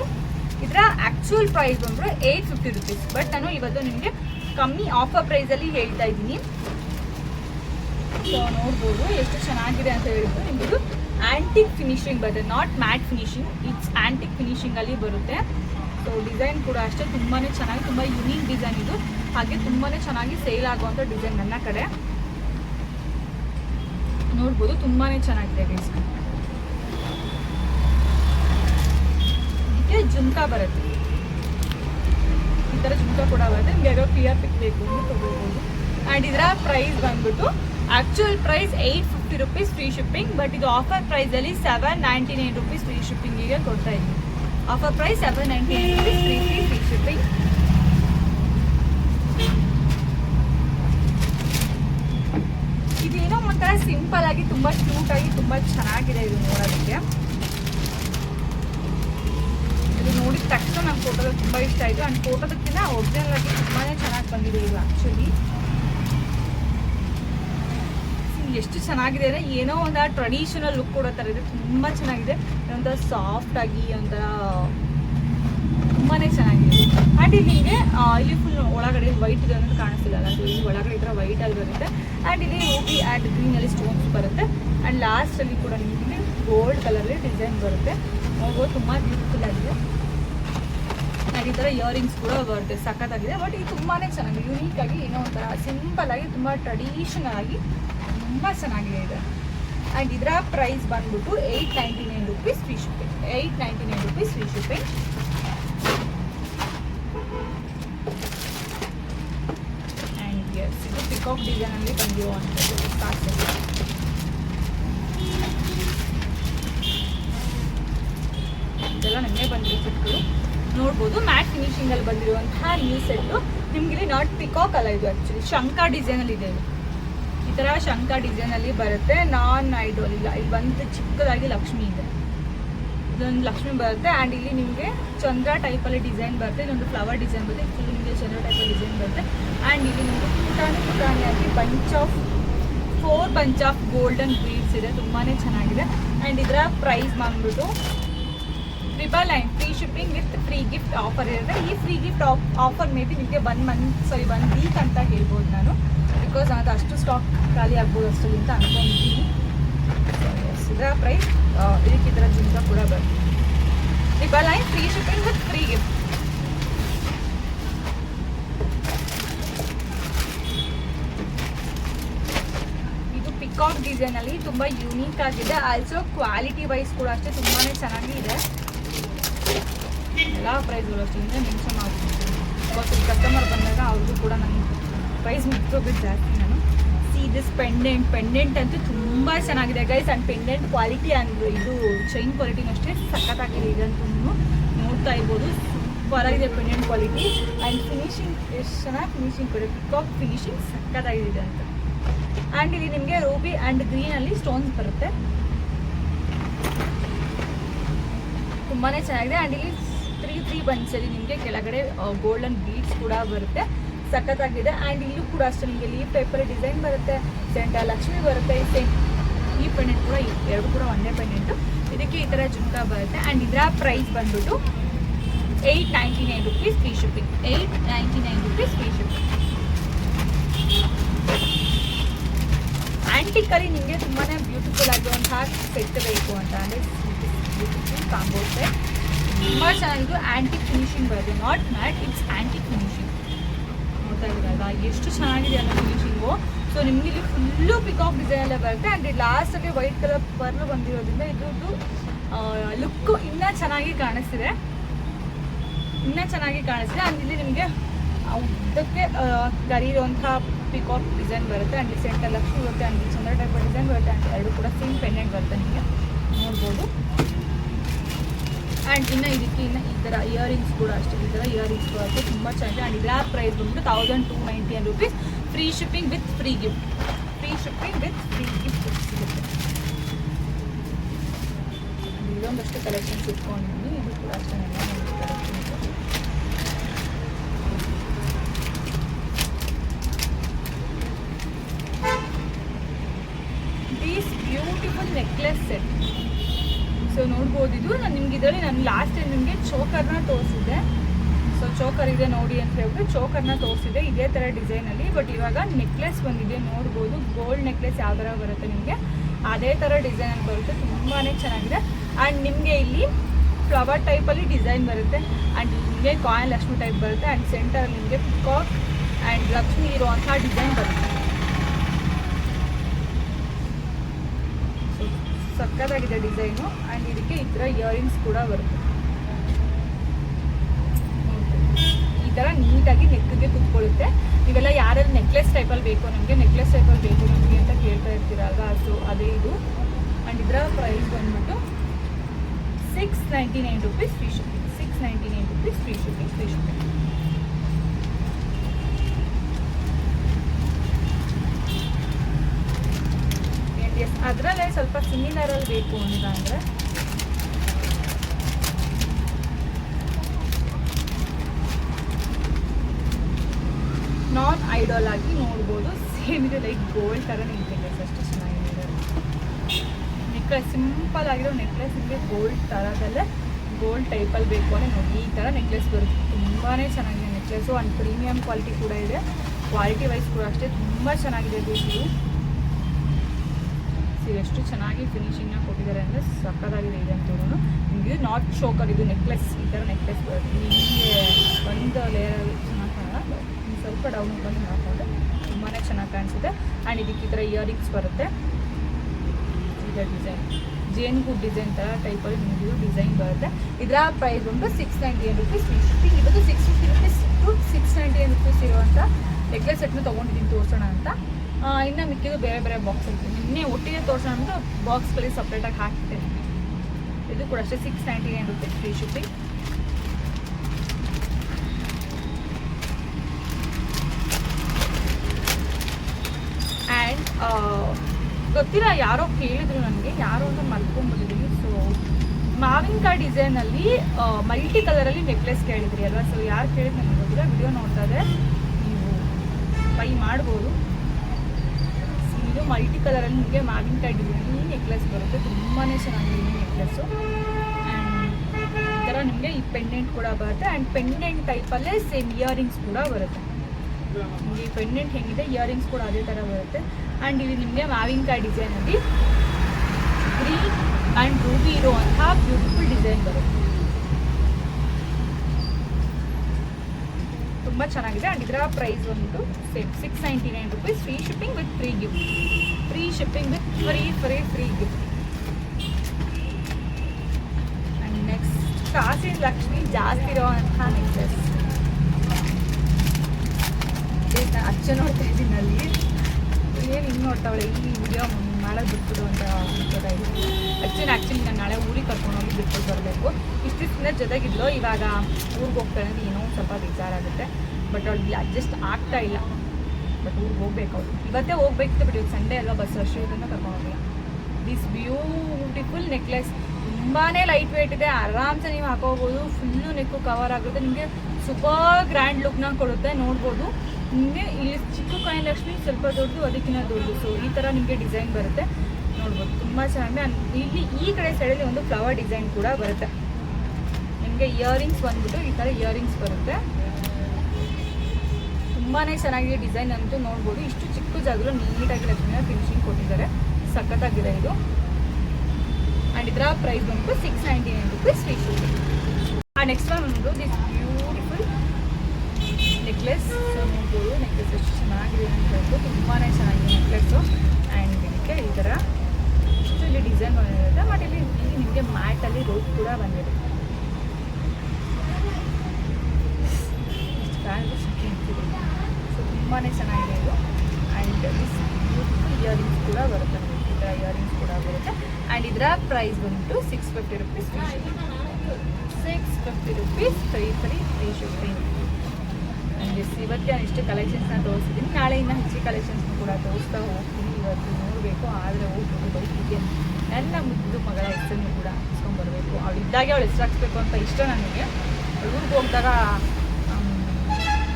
ಇದರ ಆ್ಯಕ್ಚುಯಲ್ ಪ್ರೈಸ್ ಬಂದ್ರೆ ಏಯ್ಟ್ ಫಿಫ್ಟಿ ರುಪೀಸ್ ಬಟ್ ನಾನು ಇವತ್ತು ನಿಮಗೆ ಕಮ್ಮಿ ಆಫರ್ ಪ್ರೈಸಲ್ಲಿ ಹೇಳ್ತಾ ಇದ್ದೀನಿ. ಸೊ ನೋಡ್ಬೋದು ಎಷ್ಟು ಚೆನ್ನಾಗಿದೆ ಅಂತ ಹೇಳಿದ್ರು. ನಿಮ್ಮದು ಆ್ಯಂಟಿಕ್ ಫಿನಿಶಿಂಗ್ ಬರುತ್ತೆ not matte finishing it's antique ಫಿನಿಶಿಂಗಲ್ಲಿ ಬರುತ್ತೆ. ಸೊ ಡಿಸೈನ್ ಕೂಡ ಅಷ್ಟೇ ತುಂಬಾ ಚೆನ್ನಾಗಿ, ತುಂಬ ಯುನೀಕ್ ಡಿಸೈನ್ ಇದು. ಹಾಗೆ ತುಂಬಾ ಚೆನ್ನಾಗಿ ಸೇಲ್ ಆಗುವಂಥ ಡಿಸೈನ್ ನನ್ನ ಕಡೆ. ನೋಡ್ಬೋದು ತುಂಬಾ ಚೆನ್ನಾಗಿದೆ ಗೈಸ್ ಇದಕ್ಕೆ ಜುಮ್ಕಾ ಬರುತ್ತೆ. ಈ ಥರ ಜುಮ್ಕಾ ಕೂಡ ಬರುತ್ತೆ. ನಿಮ್ಗೆ ಯಾರೋ ಕ್ಲಿಯರ್ ಪಿಕ್ ಬೇಕು ಅಂತ ತೊಗೋಬೋದು. ಆ್ಯಂಡ್ ಇದರ ಪ್ರೈಸ್ ಬಂದ್ಬಿಟ್ಟು actual price eight fifty rupees free shipping but ಇದು ಆಫರ್ ಪ್ರೈಸಲ್ಲಿ seven ninety nine rupees free ಶಿಪ್ಪಿಂಗಿಗೆ ಕೊಡ್ತಾ ಇದ್ದೀನಿ. Offer price seven ninety nine rupees free free free shipping ಇದೇನೋ ಒಂಥರ ಸಿಂಪಲ್ ಆಗಿ ತುಂಬ ಕ್ಯೂಟ್ ಆಗಿ ತುಂಬ ಚೆನ್ನಾಗಿದೆ ಇದು ನೋಡೋದಕ್ಕೆ. ಇದು ನೋಡಿದ ತಕ್ಷಣ ನಂಗೆ ಫೋಟೋದ ತುಂಬ ಇಷ್ಟ ಆಯಿತು. ಆ್ಯಂಡ್ ಫೋಟೋದಕ್ಕಿಂತ ಒರಿಜಿನಲ್ ಆಗಿ ತುಂಬಾ ಚೆನ್ನಾಗಿ ಬಂದಿದೆ ಇದು ಆ್ಯಕ್ಚುಲಿ ಎಷ್ಟು ಚೆನ್ನಾಗಿದೆ ಅಂದರೆ ಏನೋ ಒಂದು ಟ್ರೆಡಿಷನಲ್ ಲುಕ್ ಕೊಡೋ ಥರ ಇದೆ. ತುಂಬ ಚೆನ್ನಾಗಿದೆ. ಒಂಥರ ಸಾಫ್ಟ್ ಆಗಿ, ಒಂಥರ ತುಂಬಾ ಚೆನ್ನಾಗಿದೆ. ಆ್ಯಂಡ್ ಇಲ್ಲಿ ನಿಮಗೆ ಇಲ್ಲಿ ಫುಲ್ ಒಳಗಡೆ ವೈಟ್ ಇದೆ ಅನ್ನೋದು ಕಾಣಿಸ್ತಿಲ್ಲ ಸೊ ಇಲ್ಲಿ ಒಳಗಡೆ ಥರ ವೈಟ್ ಅಲ್ಲಿ ಬರುತ್ತೆ. ಆ್ಯಂಡ್ ಇಲ್ಲಿ ರೂಬಿ ಆ್ಯಂಡ್ ಗ್ರೀನಲ್ಲಿ ಸ್ಟೋನ್ಸ್ ಬರುತ್ತೆ. ಆ್ಯಂಡ್ ಲಾಸ್ಟಲ್ಲಿ ಕೂಡ ನಿಮಗೆ ಗೋಲ್ಡ್ ಕಲರಲ್ಲಿ ಡಿಸೈನ್ ಬರುತ್ತೆ. ಹೋಗೋ ತುಂಬ ಬ್ಯೂಟಿಫುಲ್ ಆಗಿದೆ. ಈ ಥರ ಇಯರಿಂಗ್ಸ್ ಕೂಡ ಬರುತ್ತೆ. ಸಖತ್ತಾಗಿದೆ. ಬಟ್ ಇದು ತುಂಬಾ ಚೆನ್ನಾಗಿದೆ. ಯುನೀಕ್ ಆಗಿ ಏನೋ ಒಂಥರ ಸಿಂಪಲ್ ಆಗಿ ತುಂಬ ಟ್ರೆಡಿಷನಲ್ ಆಗಿ ತುಂಬ ಚೆನ್ನಾಗಿದೆ ಇದು. ಆ್ಯಂಡ್ ಇದರ ಪ್ರೈಸ್ ಬಂದ್ಬಿಟ್ಟು eight ninety nine rupees free shipping eight ninety nine rupees free shipping and yes ಇದು ಪಿಕಾಕ್ ಡಿಸೈನಲ್ಲಿ ಇದೆಲ್ಲ ನಮಗೆ ಬಂದಿರೋ ಸೆಟ್ಗಳು ನೋಡ್ಬೋದು. ಮ್ಯಾಟ್ ಫಿನಿಶಿಂಗ್ ಅಲ್ಲಿ ಬಂದಿರುವಂತಹ ನ್ಯೂ ಸೆಟ್ ನಿಮ್ಗೆ ನಾಟ್ ಪಿಕಾಕ್ ಅಲ್ಲ ಇದು ಆಕ್ಚುಲಿ ಶಂಕ ಡಿಸೈನ್ ಅಲ್ಲಿ ಇದೆ ಈ ತರ ಶಂಕ ಡಿಸೈನ್ ಅಲ್ಲಿ ಬರುತ್ತೆ. ನಾನ್ ಐಡೋಲ್ ಇಲ್ಲ. ಇಲ್ಲಿ ಬಂದು ಚಿಕ್ಕದಾಗಿ ಲಕ್ಷ್ಮಿ ಇದೆ. ಇದೊಂದು ಲಕ್ಷ್ಮಿ ಬರುತ್ತೆ. ಆ್ಯಂಡ್ ಇಲ್ಲಿ ನಿಮಗೆ ಚಂದ್ರ ಟೈಪಲ್ಲಿ ಡಿಸೈನ್ ಬರುತ್ತೆ. ಇದೊಂದು ಫ್ಲವರ್ ಡಿಸೈನ್ ಬರುತ್ತೆ. ಫುಲ್ ನಿಮಗೆ ಚಂದ್ರ ಟೈಪಲ್ಲಿ ಡಿಸೈನ್ ಬರುತ್ತೆ. ಆ್ಯಂಡ್ ಇಲ್ಲಿ ನಿಮಗೆ ಪುಟಾಣಿ ಪುಟಾಣಿಯಾಗಿ bunch of four bunch of golden beads ಇದೆ. ತುಂಬಾ ಚೆನ್ನಾಗಿದೆ. ಆ್ಯಂಡ್ ಇದರ ಪ್ರೈಸ್ ಬಂದ್ಬಿಟ್ಟು triple nine free shipping with free gift offer ಇರುತ್ತೆ. ಈ free gift offer may be ನಿಮಗೆ one month sorry one week ಅಂತ ಹೇಳ್ಬೋದು ನಾನು. ಬಿಕಾಸ್ ಅದು ಅಷ್ಟು ಸ್ಟಾಕ್ ಖಾಲಿ ಆಗ್ಬೋದು ಅಷ್ಟರಲ್ಲಿ ಅಂತ ಅನ್ಕೊಂಡಿದ್ದೀನಿ. ಇದರ ಪ್ರೈಸ್ ಇದಕ್ಕೆ ಇದರ ಜಿಂಕ ಕೂಡ ಬರುತ್ತೆ. Triple nine free shipping with free gift ಇದು ಪಿಕಾಕ್ ಡಿಸೈನಲ್ಲಿ ತುಂಬ ತುಂಬಾ ಯೂನಿಕ್ ಆಗಿದೆ. ಆಲ್ಸೋ ಕ್ವಾಲಿಟಿ ವೈಸ್ ಕೂಡ ಅಷ್ಟೇ ತುಂಬಾನೇ ಚೆನ್ನಾಗಿದೆ. ಎಲ್ಲ ಪ್ರೈಸ್ಗಳು ಅಷ್ಟೇ ಮೆನ್ಷನ್ ಮಾಡ್ತೀನಿ ಇವತ್ತು ಕಸ್ಟಮರ್ ಬಂದಾಗ ಅವ್ರಿಗೂ ಕೂಡ ನಾನು ಪ್ರೈಸ್ ಮುಗ್ದೋಗ್ಬಿಟ್ಟು ಜಾಸ್ತಿ ನಾನು. ಸಿ ದಿಸ್ ಪೆಂಡೆಂಟ್ ಪೆಂಡೆಂಟ್ ಅಂತೂ ತುಂಬ ಚೆನ್ನಾಗಿದೆ. ಗೈಸ್ ಆ್ಯಂಡ್ ಪೆಂಡೆಂಟ್ ಕ್ವಾಲಿಟಿ ಅಂದರೆ ಇದು ಚೈನ್ ಕ್ವಾಲಿಟಿನೂ ಅಷ್ಟೇ ಸಖತ್ತಾಗಿದೆ. ಇದಂತೂ ನೋಡ್ತಾ ಇರ್ಬೋದು. ಸೂಪರ್ ಆಗಿದೆ ಪೆಂಡೆಂಟ್ ಕ್ವಾಲಿಟಿ ಆ್ಯಂಡ್ ಫಿನಿಶಿಂಗ್ ಎಷ್ಟು ಚೆನ್ನಾಗಿ ಫಿನಿಶಿಂಗ್ ಕೊಡಿ. ಪಿಕಾಕ್ ಫಿನಿಶಿಂಗ್ ಸಖತ್ತಾಗಿದೆ ಅಂತ. ಆ್ಯಂಡ್ ಇಲ್ಲಿ ನಿಮಗೆ ರೂಬಿ ಆ್ಯಂಡ್ ಗ್ರೀನಲ್ಲಿ ಸ್ಟೋನ್ಸ್ ಬರುತ್ತೆ. ತುಂಬಾ ಚೆನ್ನಾಗಿದೆ. ಆ್ಯಂಡ್ ಇಲ್ಲಿ ತ್ರೀ ಬಂಚಲ್ಲಿ ನಿಮಗೆ ಕೆಳಗಡೆ ಗೋಲ್ಡನ್ ಬೀಡ್ಸ್ ಕೂಡ ಬರುತ್ತೆ. ಸಖತ್ತಾಗಿದೆ. ಆ್ಯಂಡ್ ಇಲ್ಲೂ ಕೂಡ ಅಷ್ಟೇ ನಿಮಗೆ ಲೀಫ್ ಪೇಪರ್ ಡಿಸೈನ್ ಬರುತ್ತೆ ಸೆಂಟ ಲಕ್ಷ್ಮಿ ಬರುತ್ತೆ ಸೇಮ್ ಈ ಪೆಂಡೆಂಟ್ ಕೂಡ ಎರಡು ಕೂಡ ಒಂದೇ ಪೆಂಡೆಂಟು ಇದಕ್ಕೆ ಈ ಥರ ಜುಮ್ಕ ಬರುತ್ತೆ. ಆ್ಯಂಡ್ ಇದರ ಪ್ರೈಸ್ ಬಂದ್ಬಿಟ್ಟು eight ninety nine rupees free shipping eight ninety nine rupees free shipping ಆ್ಯಂಟಿಕಲ್ಲಿ ನಿಮಗೆ ತುಂಬಾ ಬ್ಯೂಟಿಫುಲ್ ಆಗಿರುವಂತಹ ಸೆಟ್ ಬೇಕು ಅಂತ ಅಂದರೆ ಬ್ಯೂಟಿಫುಲ್ ಕಾಂಬೋ ಸೆಟ್ ತುಂಬ ಚೆನ್ನಾಗಿದ್ದು ಆ್ಯಂಟಿಕ್ ಫಿನಿಶಿಂಗ್ ಬರುತ್ತೆ not matte it's antique finishing ನೋಡ್ತಾ ಇದ್ದೀರಲ್ಲ ಎಷ್ಟು ಚೆನ್ನಾಗಿದೆ ಅನ್ನೋ ಫಿನಿಶಿಂಗು ಸೊ ನಿಮಗೆ ಇಲ್ಲಿ ಫುಲ್ಲು ಪಿಕಾಕ್ ಡಿಸೈನ್ ಎಲ್ಲ ಬರುತ್ತೆ. ಆ್ಯಂಡ್ ಲಾಸ್ಟಲ್ಲಿ ವೈಟ್ ಕಲರ್ ಪರ್ಲು ಬಂದಿರೋದ್ರಿಂದ ಇದ್ರದ್ದು ಲುಕ್ಕು ಇನ್ನೂ ಚೆನ್ನಾಗಿ ಕಾಣಿಸ್ತಿದೆ. ಇನ್ನೂ ಚೆನ್ನಾಗಿ ಕಾಣಿಸ್ತಿದೆ. ಆ್ಯಂಡ್ ಇಲ್ಲಿ ನಿಮಗೆ ಉದ್ದಕ್ಕೆ ಗರಿ ಇರುವಂಥ ಪಿಕಾಕ್ ಡಿಸೈನ್ ಬರುತ್ತೆ. ಆ್ಯಂಡ್ ಸೆಂಟರ್ ಲಕ್ಷ ಬರುತ್ತೆ. ಆ್ಯಂಡ್ ಚಂದ್ರ ಟೈಪ್ ಡಿಸೈನ್ ಬರುತ್ತೆ. ಆ್ಯಂಡ್ ಎರಡು ಕೂಡ ಸೇಮ್ ಪೆಂಡೆಂಟ್ ಬರುತ್ತೆ ನಿಮಗೆ. ನೋಡ್ಬೋದು. ಆ್ಯಂಡ್ ಇನ್ನು ಇದಕ್ಕೆ ಇನ್ನು ಈ ಥರ ಇಯರಿಂಗ್ಸ್ ಕೂಡ ಅಷ್ಟೇ. ಈ ಥರ ಇಯರಿಂಗ್ಸ್ ಬರುತ್ತೆ ತುಂಬ ಚೆನ್ನಾಗಿದೆ ಆ್ಯಂಡ್ ಇದರ ಪ್ರೈಸ್ ಬಂದ್ಬಿಟ್ಟು thousand two ninety rupees free shipping with free gift free shipping with free gift ಸಿಗುತ್ತೆ ಇದೊಂದಷ್ಟು ಕಲೆಕ್ಷನ್ಸ್ ಇಟ್ಕೊಂಡಿದ್ದೀನಿ. ಇದು ಕೂಡ ಅಷ್ಟೇ collections these beautiful necklace set so ನೋಡ್ಬೋದು ಇದು ನಾನು ನಿಮ್ಗೆ ಇದರಲ್ಲಿ ನಾನು ಲಾಸ್ಟ್ ಟೈಮ್ ನಿಮಗೆ ಚೋಕರ್ನ ತೋರಿಸಿದ್ದೆ ಸೊ ಚೋಕರ್ ಇದೆ ನೋಡಿ ಅಂತ ಹೇಳ್ಬಿಟ್ಟು ಚೋಕರ್ನ ತೋರಿಸಿದೆ. ಇದೇ ಥರ ಡಿಸೈನಲ್ಲಿ ಬಟ್ ಇವಾಗ ನೆಕ್ಲೆಸ್ ಬಂದಿದೆ. ನೋಡ್ಬೋದು ಗೋಲ್ಡ್ ನೆಕ್ಲೆಸ್ ಯಾವ ಥರ ಬರುತ್ತೆ ನಿಮಗೆ. ಅದೇ ಥರ ಡಿಸೈನಲ್ಲಿ ಬರುತ್ತೆ. ತುಂಬಾ ಚೆನ್ನಾಗಿದೆ. ಆ್ಯಂಡ್ ನಿಮಗೆ ಇಲ್ಲಿ ಫ್ಲವರ್ ಟೈಪಲ್ಲಿ ಡಿಸೈನ್ ಬರುತ್ತೆ. ಆ್ಯಂಡ್ ನಿಮಗೆ ಕಾಯಿನ್ ಲಕ್ಷ್ಮಿ ಟೈಪ್ ಬರುತ್ತೆ. ಆ್ಯಂಡ್ ಸೆಂಟರ್ ನಿಮಗೆ ಪಿಕಾಕ್ ಆ್ಯಂಡ್ ಲಕ್ಷ್ಮಿ ಇರುವಂಥ ಡಿಸೈನ್ ಬರುತ್ತೆ. ಸೊ ಸಕ್ಕತ್ತಾಗಿದೆ ಡಿಸೈನು ಆ್ಯಂಡ್ ಇದಕ್ಕೆ ಈ ಥರ ಇಯರಿಂಗ್ಸ್ ಕೂಡ ಬರುತ್ತೆ ಈ ಥರ ನೀಟಾಗಿ ನೆಕ್ಗೆ ಕುತ್ಕೊಳ್ಳುತ್ತೆ. ನೀವೆಲ್ಲ ಯಾರಲ್ಲಿ ನೆಕ್ಲೆಸ್ ಟೈಪಲ್ಲಿ ಬೇಕು ನಮಗೆ ನೆಕ್ಲೆಸ್ ಟೈಪಲ್ಲಿ ಬೇಕು ನಮಗೆ ಅಂತ ಕೇಳ್ತಾ ಇರ್ತೀರಲ್ವ? ಸೊ ಅದೇ ಇದು. ಆ್ಯಂಡ್ ಇದರ ಪ್ರೈಸ್ ಬಂದ್ಬಿಟ್ಟು six ninety nine rupees free shipping six ninety nine rupees free shipping free shipping ಅದರಲ್ಲೇ ಸ್ವಲ್ಪ ಸಿಮಿಲರಲ್ಲಿ ಬೇಕು ಅಂತ ಅಂದರೆ ನಾನ್ ಐಡಲ್ ಆಗಿ ನೋಡ್ಬೋದು. ಸೇಮ್ ಇದೆ ಲೈಕ್ ಗೋಲ್ಡ್ ಥರ guys, ಅಷ್ಟು ಚೆನ್ನಾಗಿದೆ. ನೆಕ್ಲೆಸ್ ಸಿಂಪಲ್ ಆಗಿರೋ ನೆಕ್ಲೆಸ್ ನಿಮಗೆ ಗೋಲ್ಡ್ ಥರದಲ್ಲೇ ಗೋಲ್ಡ್ ಟೈಪಲ್ಲಿ ಬೇಕು ಅಂದರೆ ನೋಡಿ ಈ ಥರ ನೆಕ್ಲೆಸ್ ಬರುತ್ತೆ. ತುಂಬಾ ಚೆನ್ನಾಗಿದೆ ನೆಕ್ಲೆಸು ಆ್ಯಂಡ್ ಪ್ರೀಮಿಯಂ ಕ್ವಾಲಿಟಿ ಕೂಡ ಇದೆ. ಕ್ವಾಲಿಟಿ ವೈಸ್ ಕೂಡ ಅಷ್ಟೇ. ತುಂಬ ಚೆನ್ನಾಗಿದೆ ಬೇಕು ಎಷ್ಟು ಚೆನ್ನಾಗಿ ಫಿನಿಶಿಂಗ್ನ ಕೊಟ್ಟಿದ್ದಾರೆ ಅಂದರೆ ಸಕ್ಕತ್ತಾಗಿದೆ ಇದೆ ಅಂತ ನಿಮಗೆ ನಾಟ್ ಶೋಕರ್ ಇದು ನೆಕ್ಲೆಸ್ ಈ ಥರ ನೆಕ್ಲೆಸ್ ಬರುತ್ತೆ. ನಿಮಗೆ ಒಂದು ಲೇಯರ್ ಸ್ವಲ್ಪ ಡೌನ್ ಬಂದು ಹಾಕೊಂಡ್ರೆ ತುಂಬಾ ಚೆನ್ನಾಗಿ ಕಾಣಿಸುತ್ತೆ. ಆ್ಯಂಡ್ ಇದಕ್ಕೆ ಈ ಥರ ಇಯರಿಂಗ್ಸ್ ಬರುತ್ತೆ. ಇದೆ ಡಿಸೈನ್ ಜೇನ್ ಗುಡ್ ಡಿಸೈನ್ ಥರ ಟೈಪಲ್ಲಿ ನಿಮಗೆ ಡಿಸೈನ್ ಬರುತ್ತೆ. ಇದರ ಪ್ರೈಸ್ ಬಂದು six ninety nine rupees fifty ಇವತ್ತು six fifty rupees to six ninety nine rupees ಇರುವಂಥ ನೆಕ್ಲೆಸ್ ಸೆಟ್ನ ತೊಗೊಂಡಿದ್ದೀನಿ ತೋರಿಸೋಣ ಅಂತ. ಇನ್ನು ಮಿಕ್ಕಿದ್ದು ಬೇರೆ ಬೇರೆ ಬಾಕ್ಸ್ ಇರುತ್ತೆ ನಿನ್ನೆ ಒಟ್ಟಿಗೆ ತೋರಿಸೋಣ ಅಂತ ಬಾಕ್ಸ್ಗಳಿಗೆ ಸಪ್ರೇಟಾಗಿ ಹಾಕ್ತೇನೆ ಇದು ಕೂಡ ಅಷ್ಟೇ six ninety nine rupees free shipping and ಗೊತ್ತಿಲ್ಲ ಯಾರೋ ಕೇಳಿದ್ರು ನನಗೆ, ಯಾರೋ ಅಂತ ಮಲ್ಕೊಂಡ್ಬಿಟ್ಟಿದ್ದೀನಿ ಸೊ ಮಾವಿನಕಾಯಿ ಡಿಸೈನಲ್ಲಿ ಮಲ್ಟಿ ಕಲರಲ್ಲಿ ನೆಕ್ಲೆಸ್ ಕೇಳಿದ್ರಿ ಅಲ್ವಾ? ಸೊ ಯಾರು ಕೇಳಿದ್ರು ನನಗೆ ಗೊತ್ತಿಲ್ಲ. ವಿಡಿಯೋ ನೋಡ್ತಾ ಇದ್ರೆ ನೀವು ಬೈ ಮಾಡ್ಬೋದು. ಇದು ಮಲ್ಟಿ ಕಲರಲ್ಲಿ ನಿಮಗೆ ಮಾವಿನಕಾಯಿ ಡಿಸೈನಲ್ಲಿ ನೆಕ್ಲೆಸ್ ಬರುತ್ತೆ. ತುಂಬಾ ಚೆನ್ನಾಗಿದೆ ನೆಕ್ಲೆಸ್ಸು ಆ್ಯಂಡ್ ಈ ಥರ ನಿಮಗೆ ಈ ಪೆಂಡೆಂಟ್ ಕೂಡ ಬರುತ್ತೆ. ಆ್ಯಂಡ್ ಪೆಂಡೆಂಟ್ ಟೈಪಲ್ಲೇ ಸೇಮ್ ಇಯರಿಂಗ್ಸ್ ಕೂಡ ಬರುತ್ತೆ. ಈ ಪೆಂಡೆಂಟ್ ಹೆಂಗಿದೆ ಇಯರಿಂಗ್ಸ್ ಕೂಡ ಅದೇ ಥರ ಬರುತ್ತೆ. ಆ್ಯಂಡ್ ಇದು ನಿಮಗೆ ಡಿಸೈನ್ ಅಲ್ಲಿ ಗ್ರೀನ್ ಆ್ಯಂಡ್ ರೂಬಿ ಇರುವಂತಹ ಬ್ಯೂಟಿಫುಲ್ ಡಿಸೈನ್ ಬರುತ್ತೆ. ತುಂಬ ಚೆನ್ನಾಗಿದೆ. ಆ್ಯಂಡ್ ಇದರ ಪ್ರೈಸ್ ಬಂದು six ninety nine rupees free shipping with free gift free shipping with free free free gift and next ಕಾಸಿನ Lakshmi ಜಾಸ್ತಿ ಇರುವಂತಹ ನೆಕ್ಲೆಸ್ ನಾನು ಅಚ್ಚ ನೋಡ್ತಾ ಇದ್ದೀನಿ ಅಲ್ಲಿ. ಏನು ಹಿಂಗೆ ನೋಡ್ತಾವಳೆ? ಈ ವಿಡಿಯೋ ಮಾಡೋದು ಬಿಟ್ಬಿಡು ಅಂತ ಅನ್ಕೋತಾ ಇದ್ದೀನಿ. ಅಚ್ಚನ ಆ್ಯಕ್ಚುಲಿ ನಾನು ನಾಳೆ ಊರಿಗೆ ಕರ್ಕೊಂಡು ಹೋಗಿ ಬರಬೇಕು. ದಿನ ಜೊತೆಗಿದ್ಲು. ಇವಾಗ ಊರಿಗೆ ಹೋಗ್ತಾಳೆ ಏನೋ ಸ್ವಲ್ಪ ಬೇಜಾರಾಗುತ್ತೆ ಬಟ್ ಅವಳಿಗೆ ಅಡ್ಜಸ್ಟ್ ಆಗ್ತಾ ಇಲ್ಲ. ಬಟ್ ಊರಿಗೆ ಹೋಗ್ಬೇಕು ಅವಳು. ಇವತ್ತೇ ಹೋಗ್ಬೇಕಿತ್ತು ಬಟ್ ಇವತ್ತು ಸಂಡೇ ಅಲ್ವಾ ಬಸ್ ಅಷ್ಟೇ ಇದನ್ನು ಕರ್ಕೊಂಡು ಹೋಗಿಲ್ಲ ದಿಸ್ ಬ್ಯೂಟಿಫುಲ್ ನೆಕ್ಲೆಸ್ ತುಂಬಾ ಲೈಟ್ ವೇಟ್ ಇದೆ. ಆರಾಮ್ಸೆ ನೀವು ಹಾಕೋಬೋದು. ಫುಲ್ಲು ನೆಕ್ಕು ಕವರ್ ಆಗುತ್ತೆ ನಿಮಗೆ ಸೂಪರ್ ಗ್ರ್ಯಾಂಡ್ ಲುಕ್ನ ಕೊಡುತ್ತೆ. ನೋಡ್ಬೋದು. ನಿಮಗೆ ಇಲ್ಲಿ ಚಿಕ್ಕ ಕಾಯಿನ್ ಲಕ್ಷ್ಮಿ ಸ್ವಲ್ಪ ದೊಡ್ಡದು ಅದಕ್ಕಿಂತ ದೊಡ್ಡದು. ಸೊ ಈ ಥರ ನಿಮಗೆ ಡಿಸೈನ್ ಬರುತ್ತೆ. ನೋಡ್ಬೋದು. ತುಂಬ ಚೆನ್ನಾಗಿದೆ. ಇಲ್ಲಿ ಈ ಕಡೆ ಸೈಡಲ್ಲಿ ಒಂದು ಫ್ಲವರ್ ಡಿಸೈನ್ ಕೂಡ ಬರುತ್ತೆ. ನಿಮಗೆ ಇಯರಿಂಗ್ಸ್ ಬಂದ್ಬಿಟ್ಟು ಈ ಥರ ಇಯರಿಂಗ್ಸ್ ಬರುತ್ತೆ. ತುಂಬಾ ಚೆನ್ನಾಗಿದೆ ಡಿಸೈನ್ ಅಂತೂ ನೋಡ್ಬೋದು. ಇಷ್ಟು ಚಿಕ್ಕ ಜಾಗಲು ನೀಟಾಗಿ ಲಕ್ಷ್ಮಿನ ಫಿನಿಶಿಂಗ್ ಕೊಟ್ಟಿದ್ದಾರೆ. ಸಖತ್ತಾಗಿದೆ ಇದು. ಆ್ಯಂಡ್ ಇದರ ಪ್ರೈಸ್ ಬಂದು six ninety nine rupees free ಆ ನೆಕ್ಸ್ಟ್ ಒನ್ ಬಂದು ದಿಸ್ ಬ್ಯೂಟಿಫುಲ್ ನೆಕ್ಲೆಸ್ ಸೊ ನೋಡ್ಬೋದು ನೆಕ್ಲೆಸ್ ಎಷ್ಟು ಚೆನ್ನಾಗಿದೆ ಅಂತ ಹೇಳ್ಬೋದು ತುಂಬಾ ಚೆನ್ನಾಗಿದೆ ನೆಕ್ಲೆಸ್ಸು ಆ್ಯಂಡ್ ಇದಕ್ಕೆ ಈ ಥರ ಇಷ್ಟು ಇಲ್ಲಿ ಡಿಸೈನ್ ಬಂದಿರುತ್ತೆ ಬಟ್ ಇಲ್ಲಿ ಇಲ್ಲಿ ನಿಮಗೆ ಮ್ಯಾಟಲ್ಲಿ ರೋಪ್ ಕೂಡ ಬಂದಿದೆ. ಇಷ್ಟು ಶಕ್ತಿ ಅಂತಿದೆ. ಸೊ ತುಂಬಾ ಚೆನ್ನಾಗಿದೆ ಇದು. ಆ್ಯಂಡ್ ದಿಸ್ ಬ್ಯೂಟಿಫುಲ್ ಇಯರಿಂಗ್ಸ್ ಕೂಡ ಬರುತ್ತೆ ಈ ಥರ ಇಯರಿಂಗ್ಸ್ ಕೂಡ ಬರುತ್ತೆ. ಆ್ಯಂಡ್ ಇದರ ಪ್ರೈಸ್ ಬಂದುಬಿಟ್ಟು six fifty rupees six fifty rupees free free free shifting yes ಇವತ್ತೇ ನಾನು ಇಷ್ಟು ಕಲೆಕ್ಷನ್ಸ್ನ ತೋರಿಸ್ತೀನಿ ನಾಳೆ ಇನ್ನು ಹೆಚ್ಚಿನ ಕಲೆಕ್ಷನ್ಸ್ನ ಕೂಡ ತೋರಿಸ್ತಾ ಹೋಗ್ತೀನಿ. ಇವತ್ತು ನೋಡಬೇಕು. ಆದರೆ ಹೋಗ್ಬಿಟ್ಟು ಬೈಕಿಗೆ ನನ್ನ ಮುದ್ದು ಮಗಳ ಹೆಸರನ್ನು ಕೂಡ ಇಸ್ಕೊಂಡ್ಬರ್ಬೇಕು ಅವಳು ಇದ್ದಾಗೆ ಅವಳು ಹೆಸರಾಕ್ಸ್ಬೇಕು ಅಂತ ಇಷ್ಟ ನನಗೆ. ಊರಿಗೆ ಹೋಗಿದಾಗ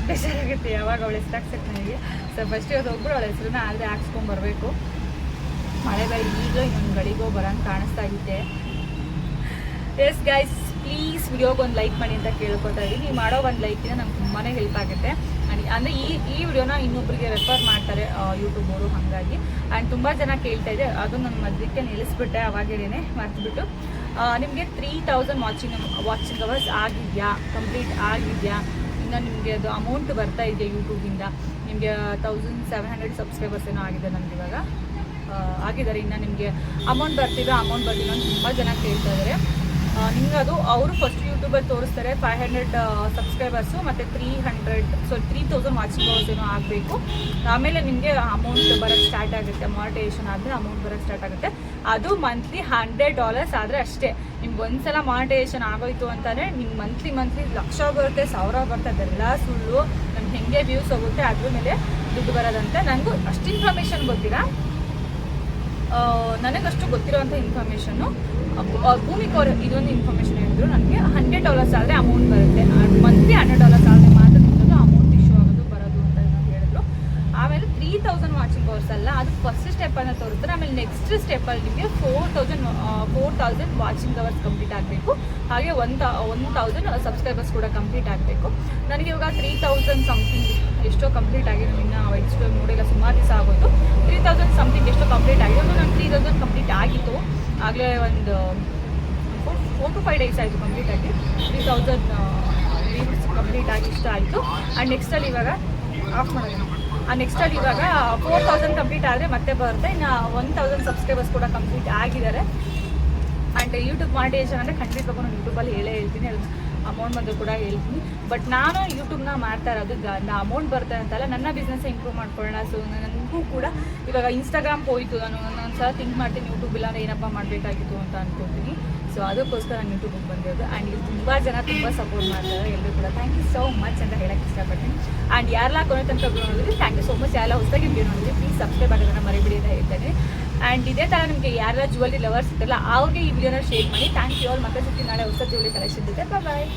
ಬೇಜಾರಾಗುತ್ತೆ ಯಾವಾಗ ಅವಳು ಹೆಸರು ಹಾಕ್ಸಕ್ಕೆ ನನಗೆ. ಸೊ ಫಸ್ಟ್ ಇವತ್ತು ಹೋಗ್ಬಿಟ್ಟು ಅವಳ ಹೆಸರನ್ನ ಆದರೆ ಹಾಕ್ಸ್ಕೊಂಬರ್ಬೇಕು ಮಳೆ ಬೇರೆ ಈಗ ಇನ್ನೊಂದು ಗಡಿಗೋ ಬರೋಂಗೆ ಕಾಣಿಸ್ತಾ ಇದೆ. ಎಸ್ ಗೈಸ್ ಪ್ಲೀಸ್ ವಿಡಿಯೋಗೆ ಒಂದು ಲೈಕ್ ಮಾಡಿ ಅಂತ ಕೇಳ್ಕೊತಾ ಇದ್ದೀನಿ. ನೀವು ಮಾಡೋ ಒಂದು ಲೈಕಿಂದ ನಮ್ಗೆ ತುಂಬಾ ಹೆಲ್ಪ್ ಆಗುತ್ತೆ. ಅಂದರೆ ಈ ಈ ವಿಡಿಯೋನ ಇನ್ನೊಬ್ಬರಿಗೆ ರೆಫರ್ ಮಾಡ್ತಾರೆ ಯೂಟ್ಯೂಬರು ಹಾಗಾಗಿ. ಆ್ಯಂಡ್ ತುಂಬ ಜನ ಕೇಳ್ತಾ ಇದೆ ಅದು ನನ್ನ ಮಧ್ಯಕ್ಕೆ ನಿಲ್ಲಿಸ್ಬಿಟ್ಟೆ ಅವಾಗೇನೆ ಮರ್ತ್ಬಿಟ್ಟು. ನಿಮಗೆ three thousand watching watching hours ಆಗಿದೆಯಾ? ಕಂಪ್ಲೀಟ್ ಆಗಿದೆಯಾ? ಇನ್ನು ನಿಮಗೆ ಅದು ಅಮೌಂಟ್ ಬರ್ತಾ ಇದೆಯಾ ಯೂಟ್ಯೂಬಿಂದ ನಿಮಗೆ ತೌಸಂಡ್ ಸೆವೆನ್ ಹಂಡ್ರೆಡ್ ಸಬ್ಸ್ಕ್ರೈಬರ್ಸ್ ಏನೋ ಆಗಿದೆ ನಮ್ಗೆ ಇವಾಗ. ಆಗಿದ್ದಾರೆ. ಇನ್ನು ನಿಮಗೆ ಅಮೌಂಟ್ ಬರ್ತಿಲ್ಲ ಅಮೌಂಟ್ ಬರ್ತಿಲ್ಲ ಅಂತ ತುಂಬ ಜನ ಕೇಳ್ತಾ ಇದ್ದಾರೆ ನಿಮ್ಗೆ ಅದು ಅವರು ಫಸ್ಟ್ ಯೂಟ್ಯೂಬಲ್ಲಿ ತೋರಿಸ್ತಾರೆ ಫೈವ್ ಹಂಡ್ರೆಡ್ ಸಬ್ಸ್ಕ್ರೈಬರ್ಸು ಮತ್ತು three hundred so three thousand watching ಏನೋ ಆಗಬೇಕು. ಆಮೇಲೆ ನಿಮಗೆ ಅಮೌಂಟ್ ಬರೋಕ್ಕೆ ಸ್ಟಾರ್ಟ್ ಆಗುತ್ತೆ ಮಾನಿಟೈಸೇಷನ್ ಆದರೆ ಅಮೌಂಟ್ ಬರೋಕ್ಕೆ ಸ್ಟಾರ್ಟ್ ಆಗುತ್ತೆ. ಅದು ಮಂತ್ಲಿ ಹಂಡ್ರೆಡ್ ಡಾಲರ್ಸ್ ಆದರೆ ಅಷ್ಟೇ. ನಿಮ್ಗೆ ಒಂದ್ಸಲ ಮಾನಿಟೈಸೇಷನ್ ಆಗೋಯ್ತು ಅಂತಂದರೆ ನಿಮ್ಗೆ ಮಂತ್ಲಿ ಮಂತ್ಲಿ ಲಕ್ಷ ಬರುತ್ತೆ, ಸಾವಿರ ಬರುತ್ತೆ, ಅದೆಲ್ಲ ಸುಳ್ಳು. ನಮ್ಗೆ ಹೆಂಗೆ ವ್ಯೂಸ್ ಹೋಗುತ್ತೆ ಅದ್ರ ಮೇಲೆ ದುಡ್ಡು ಬರೋದಂತೆ. ನನಗೂ ಅಷ್ಟು ಇನ್ಫಾರ್ಮೇಷನ್ ಗೊತ್ತಿಲ್ಲ. ನನಗಷ್ಟು ಗೊತ್ತಿರುವಂತಹ ಇನ್ಫಾರ್ಮೇಷನ್ನು ಭೂಮಿಗೆ ಅವರು ಇದೊಂದು ಇನ್ಫಾರ್ಮೇಷನ್ ಹೇಳಿದ್ರು. ನನಗೆ ಹಂಡ್ರೆಡ್ ಡಾಲರ್ಸ್ ಆದರೆ ಅಮೌಂಟ್ ಬರುತ್ತೆ. ಮಂತ್ಲಿ ಹಂಡ್ರೆಡ್ ಡಾಲರ್ಸ್ ಆದರೆ ಮಾತ್ರ ನಿಮ್ಮದು ಅಮೌಂಟ್ ಇಶ್ಯೂ ಆಗೋದು ಬರೋದು ಅಂತ ಏನೋ ಹೇಳಿದ್ರು ಆಮೇಲೆ ತ್ರೀ ತೌಸಂಡ್ ವಾಚಿಂಗ್ ಅವರ್ಸ್ ಅಲ್ಲ, ಅದು ಫಸ್ಟ್ ಸ್ಟೆಪ್ ಅನ್ನ ತೋರಿಸ್ತಾರೆ. ಆಮೇಲೆ ನೆಕ್ಸ್ಟ್ ಸ್ಟೆಪ್ಪಲ್ಲಿ ನಿಮಗೆ four thousand four thousand watching hours complete ಆಗಬೇಕು. ಹಾಗೆ one the one thousand subscribers ಕೂಡ ಕಂಪ್ಲೀಟ್ ಆಗಬೇಕು. ನನಗೆ ಇವಾಗ ತ್ರೀ ತೌಸಂಡ್ ಸಮಥಿಂಗ್ ಎಷ್ಟೋ ಕಂಪ್ಲೀಟ್ ಆಗಿದೆ ಇನ್ನು ಎಷ್ಟೋ ನೋಡಿಲ್ಲ ಸುಮಾರು ದಿವಸ ಆಗೋದು ತ್ರೀ ತೌಸಂಡ್ ಸಮಥಿಂಗ್ ಎಷ್ಟೋ ಕಂಪ್ಲೀಟ್ ಆಗಿದೆ ಒಂದು ನಾನು ತ್ರೀ ತೌಸಂಡ್ ಕಂಪ್ಲೀಟ್ ಆಗಿತ್ತು. ಆಗಲೇ ಒಂದು ಫೋರ್ ಟು ಫೈವ್ ಡೇಸ್ ಆಯಿತು ಕಂಪ್ಲೀಟ್ ಆಗಿ. ತ್ರೀ ತೌಸಂಡ್ ಕಂಪ್ಲೀಟ್ ಆಗಿ ಇಷ್ಟ ಆಯಿತು. ಆ್ಯಂಡ್ ನೆಕ್ಸ್ಟಲ್ಲಿ ಇವಾಗ ಆಫ್ ಮಾಡೋದು ಆ ಆಗಿ ಇವಾಗ ಫೋರ್ ತೌಸಂಡ್ ಕಂಪ್ಲೀಟ್ ಆದರೆ ಮತ್ತೆ ಬರುತ್ತೆ. ಇನ್ನು ಒನ್ ತೌಸಂಡ್ ಸಬ್ಸ್ಕ್ರೈಬರ್ಸ್ ಕೂಡ ಕಂಪ್ಲೀಟ್ ಆಗಿದ್ದಾರೆ. ಆ್ಯಂಡ್ ಯೂಟ್ಯೂಬ್ ಮಾಡಿಟೇಷನ್ ಅಂದರೆ ಖಂಡಿತವಾಗೂ ನಾನು ಯೂಟ್ಯೂಬಲ್ಲಿ ಹೇಳೇ ಹೇಳ್ತೀನಿ. ಅಲ್ಲಿ ಅಮೌಂಟ್ ಬಂದು ಕೂಡ ಹೇಳ್ತೀನಿ. ಬಟ್ ನಾನು ಯೂಟ್ಯೂಬ್ನ ಮಾಡ್ತಾ ಇರೋದು ಅಮೌಂಟ್ ಬರ್ತಾ ಅಂತಲ್ಲ ನನ್ನ ಬಿಸ್ನೆಸ್ ಇಂಪ್ರೂವ್ ಮಾಡ್ಕೊಳ್ಳೋಣ. ಸೊ ನನಗೂ ಕೂಡ ಇವಾಗ ಇನ್ಸ್ಟಾಗ್ರಾಮ್ ಹೋಯಿತು. ನಾನು ಒಂದೊಂದು ಸಲ ಥಿಂಕ್ ಮಾಡ್ತೀನಿ ಯೂಟ್ಯೂಬ್ ಇಲ್ಲ ಏನಪ್ಪ ಮಾಡಬೇಕಾಗಿತ್ತು ಅಂತ ಅನ್ಕೋತೀನಿ. ಸೊ ಅದಕ್ಕೋಸ್ಕರ ನಾನು ಯೂಟ್ಯೂಬಿಗೆ ಬಂದಿರೋದು. ಆ್ಯಂಡ್ ಇಲ್ಲಿ ತುಂಬ ಜನ ತುಂಬ ಸಪೋರ್ಟ್ ಮಾಡ್ತಾರೆ ಎಲ್ಲರೂ ಕೂಡ. ಥ್ಯಾಂಕ್ ಯು ಸೋ ಮಚ್ ಅಂತ ಹೇಳಕ್ಕೆ ಇಷ್ಟಪಡ್ತೀನಿ. ಆ್ಯಂಡ್ ಯಾರೆಲ್ಲ ಕೊನೆ ತನಕ ನೋಡಿದ್ರಿ ಥ್ಯಾಂಕ್ ಯು ಸೋ ಮಚ್ ಎಲ್ಲ ಹೊಸದಾಗಿ ವಿಡಿಯೋ ನೋಡಿದ್ರಿ ಪ್ಲೀಸ್ ಸಬ್ಸ್ಕ್ರೈಬ್ ಆಗೋದನ್ನ ಮರಿಬಿಡಿ ಅಂತ ಹೇಳ್ತೇನೆ. ಆ್ಯಂಡ್ ಇದೇ ಥರ ನಿಮಗೆ ಯಾರೆಲ್ಲ ಜುವೆಲ್ರಿ ಲವರ್ಸ್ ಇದ್ದಲ್ಲ ಅವ್ರಿಗೆ ಈ ವಿಡಿಯೋನ ಶೇರ್ ಮಾಡಿ. ಥ್ಯಾಂಕ್ ಯು ಅವ್ರು ಮತ್ತೆ ಸುತ್ತಿ ನಾಳೆ ಹೊಸ ಜುವೆಲ್ರಿ ಕಲೆಕ್ಷನ್ ಇದೆ ಬಾಯ್